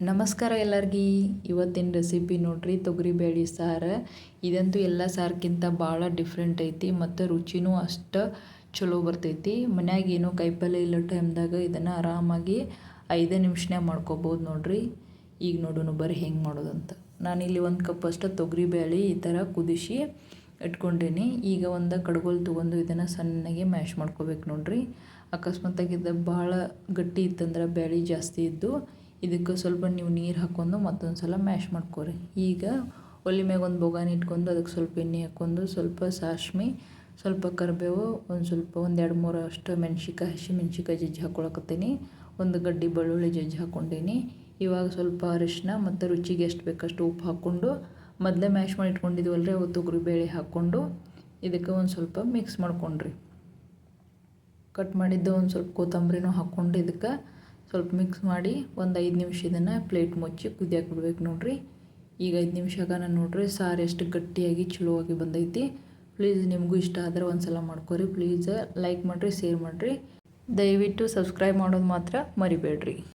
ನಮಸ್ಕಾರ ಎಲ್ಲರಿಗೂ. ಇವತ್ತಿನ ರೆಸಿಪಿ ನೋಡ್ರಿ ತೊಗರಿಬೇಳೆ ಸಾರು. ಇದಂತೂ ಎಲ್ಲ ಸಾರ್ಕಿಂತ ಭಾಳ ಡಿಫ್ರೆಂಟ್ ಐತಿ ಮತ್ತು ರುಚಿನೂ ಅಷ್ಟು ಚಲೋ ಬರ್ತೈತಿ. ಮನ್ಯಾಗ ಏನೋ ಕಾಯಿಪಲ್ಯ ಇಲ್ಲ ಟೈಮ್ದಾಗ ಇದನ್ನು ಆರಾಮಾಗಿ ಐದೇ ನಿಮಿಷನ್ಯಾಗ ಮಾಡ್ಕೊಬೋದು ನೋಡ್ರಿ. ಈಗ ನೋಡೋಣ ಬರ್ರಿ ಹೆಂಗೆ ಮಾಡೋದಂತ. ನಾನಿಲ್ಲಿ ಒಂದು ಕಪ್ ಅಷ್ಟು ತೊಗರಿಬೇಳೆ ಈ ಥರ ಕುದಿಸಿ ಇಟ್ಕೊಂಡೇನಿ. ಈಗ ಒಂದು ಕಡ್ಗೋಲು ತೊಗೊಂಡು ಇದನ್ನು ಸಣ್ಣಗೆ ಮ್ಯಾಶ್ ಮಾಡ್ಕೋಬೇಕು ನೋಡ್ರಿ. ಅಕಸ್ಮಾತಾಗಿ ಇದು ಭಾಳ ಗಟ್ಟಿ ಇತ್ತಂದ್ರೆ ಬೇಳೆ ಜಾಸ್ತಿ ಇದ್ದು ಇದಕ್ಕೆ ಸ್ವಲ್ಪ ನೀವು ನೀರು ಹಾಕ್ಕೊಂಡು ಮತ್ತೊಂದು ಸಲ ಮ್ಯಾಶ್ ಮಾಡ್ಕೊರಿ. ಈಗ ಒಲೆ ಮ್ಯಾಗ ಒಂದು ಬೊಗಾನಿ ಇಟ್ಕೊಂಡು ಅದಕ್ಕೆ ಸ್ವಲ್ಪ ಎಣ್ಣೆ ಹಾಕ್ಕೊಂಡು ಸ್ವಲ್ಪ ಸಾಸ್ಮಿ, ಸ್ವಲ್ಪ ಕರಿಬೇವು, ಒಂದು ಸ್ವಲ್ಪ ಒಂದು ಎರಡು ಮೂರು ಅಷ್ಟು ಮೆಣ್ಸಿಕಾಯಿ ಹಸಿ ಮೆಣ್ಸಿಕಾಯಿ ಜಜ್ಜಿ ಹಾಕ್ಕೊಳಕತ್ತೀನಿ ಒಂದು ಗಡ್ಡಿ ಬೆಳ್ಳುಳ್ಳಿ ಜಜ್ಜಿ ಹಾಕ್ಕೊಂಡೀನಿ ಇವಾಗ ಸ್ವಲ್ಪ ಅರಿಶಿನ ಮತ್ತು ರುಚಿಗೆ ಎಷ್ಟು ಬೇಕಷ್ಟು ಉಪ್ಪು ಹಾಕ್ಕೊಂಡು ಮೊದಲೇ ಮ್ಯಾಶ್ ಮಾಡಿ ಇಟ್ಕೊಂಡಿದ್ದೀವಲ್ರಿ ಅವು ತೊಗರಿ ಬೇಳೆ ಹಾಕ್ಕೊಂಡು ಇದಕ್ಕೆ ಒಂದು ಸ್ವಲ್ಪ ಮಿಕ್ಸ್ ಮಾಡ್ಕೊಂಡ್ರಿ. ಕಟ್ ಮಾಡಿದ್ದು ಒಂದು ಸ್ವಲ್ಪ ಕೊತ್ತಂಬರಿನೂ ಹಾಕ್ಕೊಂಡು ಇದಕ್ಕೆ ಸ್ವಲ್ಪ ಮಿಕ್ಸ್ ಮಾಡಿ ಒಂದು ಐದು ನಿಮಿಷ ಇದನ್ನು ಪ್ಲೇಟ್ ಮುಚ್ಚಿ ಕುದಿಯಾಕೆ ಬಿಡ್ಬೇಕು ನೋಡಿರಿ. ಈಗ ಐದು ನಿಮಿಷಗಾನ ನೋಡ್ರಿ, ಸಾರು ಎಷ್ಟು ಗಟ್ಟಿಯಾಗಿ ಚಲೋವಾಗಿ ಬಂದೈತಿ. ಪ್ಲೀಸ್ ನಿಮಗೂ ಇಷ್ಟ ಆದರೆ ಒಂದು ಸಲ ಮಾಡ್ಕೊರಿ. ಪ್ಲೀಸ್ ಲೈಕ್ ಮಾಡಿರಿ ಶೇರ್ ಮಾಡಿರಿ. ದಯವಿಟ್ಟು ಸಬ್ಸ್ಕ್ರೈಬ್ ಮಾಡೋದು ಮಾತ್ರ ಮರಿಬೇಡ್ರಿ.